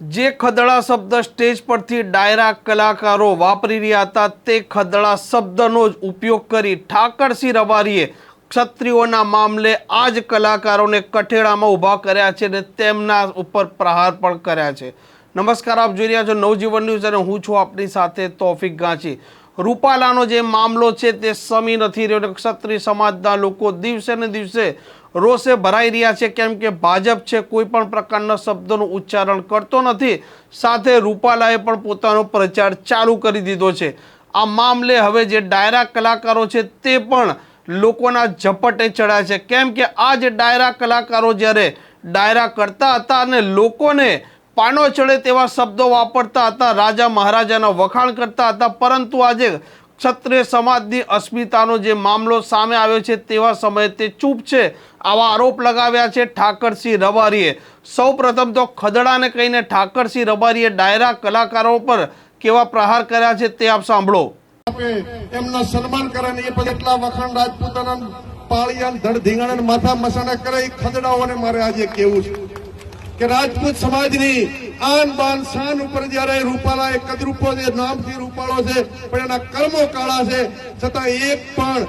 જે ખદડા શબ્દ સ્ટેજ પરથી ડાયરા કલાકારો વાપરી રહ્યા હતા, તે ખદડા શબ્દનો જ ઉપયોગ કરી ઠાકરસિંહ રબારીએ ક્ષત્રિયોના મામલે આ જ કલાકારોને કઠેડામાં ઊભા કર્યા છે અને તેમના ઉપર પ્રહાર પણ કર્યા છે. નમસ્કાર, આપ જોઈ રહ્યા છો નવજીવન ન્યૂઝ અને હું છું આપની સાથે તોફિક ગાંચી. રૂપાલાનો જે મામલો છે તે સમી નથી રહ્યો ક્ષત્રિય સમાજના લોકો દિવસે ને દિવસે રોષે ભરાઈ રહ્યા છે. કેમ કે ભાજપ છે, કોઈ પણ પ્રકારના શબ્દોનું ઉચ્ચારણ કરતો નથી. સાથે રૂપાલાએ પણ પોતાનો પ્રચાર ચાલુ કરી દીધો છે. આ મામલે હવે જે ડાયરા કલાકારો છે, તે પણ લોકોના ઝપટે ચડ્યા છે. કેમ કે આ જે ડાયરા કલાકારો જ્યારે ડાયરા કરતા હતા અને લોકોને પાનો ચડે તેવા શબ્દો વાપરતા હતા, રાજા મહારાજાના વખાણ કરતા હતા, પરંતુ આજે ક્ષત્રિય સમાજની અસ્મિતાનો જે મામલો સામે આવ્યો છે તેવા સમયે તે ચૂપ છે. આવા આરોપ લગાવ્યા છે ઠાકરસિંહ રબારીએ. સૌ પ્રથમ તો ખદડાને કહીને ઠાકરસિંહ રબારીએ ડાયરા કલાકારો પર કેવા પ્રહાર કર્યા છે તે આપ સાંભળો. એમના સન્માન કરે એ પછી એટલા વખાણ રાજપૂતાના પાળિયા ધડ ધીંગાણા માથા મસાણા કરે એ ખદડાઓને મારે આજે કેવું છે? કે રાજપૂત સમાજની આન બાન શાન ઉપર જયારે રૂપાલા એ કદરૂપો છે નામથી રૂપાળો છે, પણ એના કર્મો કાળા છે, છતાં એક પણ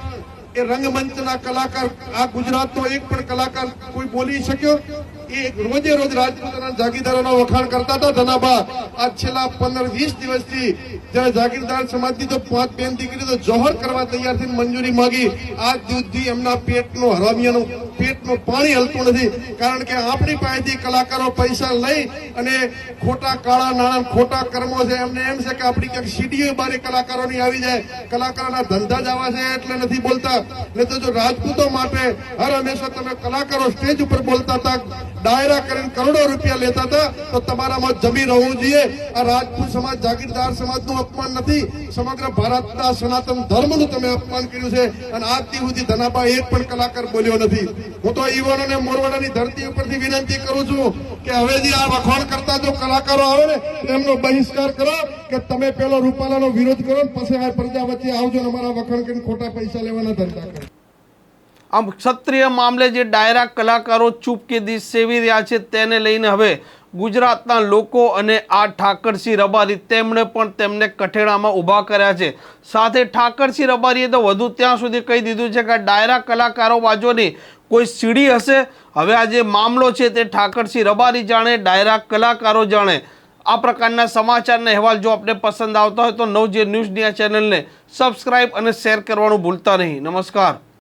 એ રંગમંચના કલાકાર, આ ગુજરાતનો એક પણ કલાકાર કોઈ બોલી શક્યો? એ રોજે રોજ રાજપૂતના જાગીરદારોના વખાણ કરતા હતા ધનાબા. આ છેલ્લા પંદર, વીસ દિવસથી જ્યારે જાગીરદાર સમાજની તો પાંચ બેન દીકરી તો જોહર કરવા તૈયાર થઈને મંજૂરી માંગી. આજ દૂધથી એમના પેટનો હરામિયાનું પાણી હલતું નથી. કારણ કે આપણી પાસેથી કલાકારો પૈસા લઈ અને ખોટા કાળા નાણાં, ખોટા કર્મો છે. એમને એમ છે કે આપણી ક્યાંક સીડીઓ બારે કલાકારોની આવી જાય. કલાકારોના ધંધા જ આવા છે એટલે નથી બોલતા. નહીં તો જો રાજપૂતો માટે હર હંમેશા તમે કલાકારો સ્ટેજ ઉપર બોલતા હતા, ડાયરા કરીને કરોડો રૂપિયા લેતા હતા, તો તમારામાં જમી રહેવું જોઈએ. આ રાજપૂત સમાજ જાગીરદાર સમાજનું અપમાન નથી. સમગ્ર ભારતના સનાતન ધર્મનું તમે અપમાન કર્યું છે. અને આજ સુધી ધનાબા એક પણ કલાકાર બોલ્યો નથી. હું તો યુવાનોને મોરવાડાની ધરતી ઉપરથી વિનંતી કરું છું કે હવે આ વખાણ કરતા જો કલાકારો આવે ને, એમનો બહિષ્કાર કરો કે તમે પેલો રૂપાલાનો વિરોધ કરો પછી આ પ્રજા વચ્ચે આવજો અમારા વખાણ કરીને ખોટા પૈસા લેવાના ધંધા કરો. આમ ક્ષત્રિય મામલે જે ડાયરા કલાકારો ચૂપકેદી સેવી રહ્યા છે, તેને લઈને હવે ગુજરાતના લોકો અને આ ઠાકરસિંહ રબારી તેમણે પણ તેમને કઠેડામાં ઊભા કર્યા છે. સાથે ઠાકરસિંહ રબારીએ તો વધુ ત્યાં સુધી કહી દીધું છે કે ડાયરા કલાકારો બાજુની કોઈ સીડી હશે? હવે આ જે મામલો છે તે ઠાકરસિંહ રબારી જાણે, ડાયરા કલાકારો જાણે. આ પ્રકારના સમાચારના અહેવાલ જો આપને પસંદ આવતા હોય તો નવજે ન્યૂઝની આ ચેનલને સબસ્ક્રાઈબ અને શેર કરવાનું ભૂલતા નહીં. નમસ્કાર.